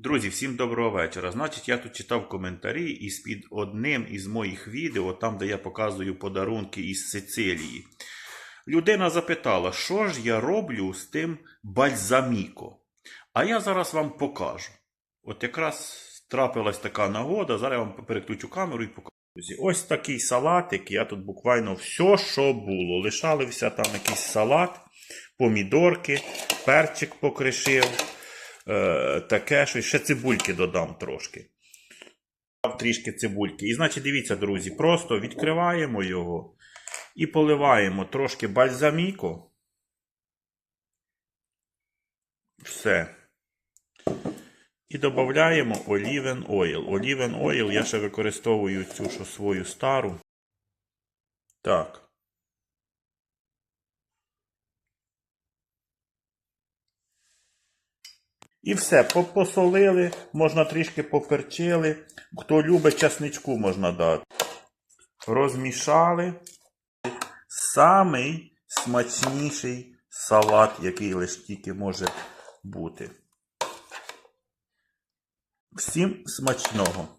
Друзі, всім доброго вечора. Значить, я тут читав коментарі і під одним із моїх відео, там, де я показую подарунки із Сицилії. Людина запитала, що ж я роблю з тим бальзаміко. А я зараз вам покажу. От якраз трапилась така нагода, зараз я вам переключу камеру і покажу. Ось такий салатик. Я тут буквально все, що було. Лишалився там якийсь салат, помідорки, перчик покришив е, таке, що ще цибульки додам трошки. Трішки цибульки. І значить, дивіться, друзі, просто відкриваємо його і поливаємо трошки бальзаміко. Все. І додаємо олівен ойл. Олівен ойл я ще використовую цю що свою стару. Так. І все, посолили, можна трішки поперчили. Хто любить часничку, можна дати. Розмішали. Самий смачніший салат, який лише тільки може бути. Всім смачного!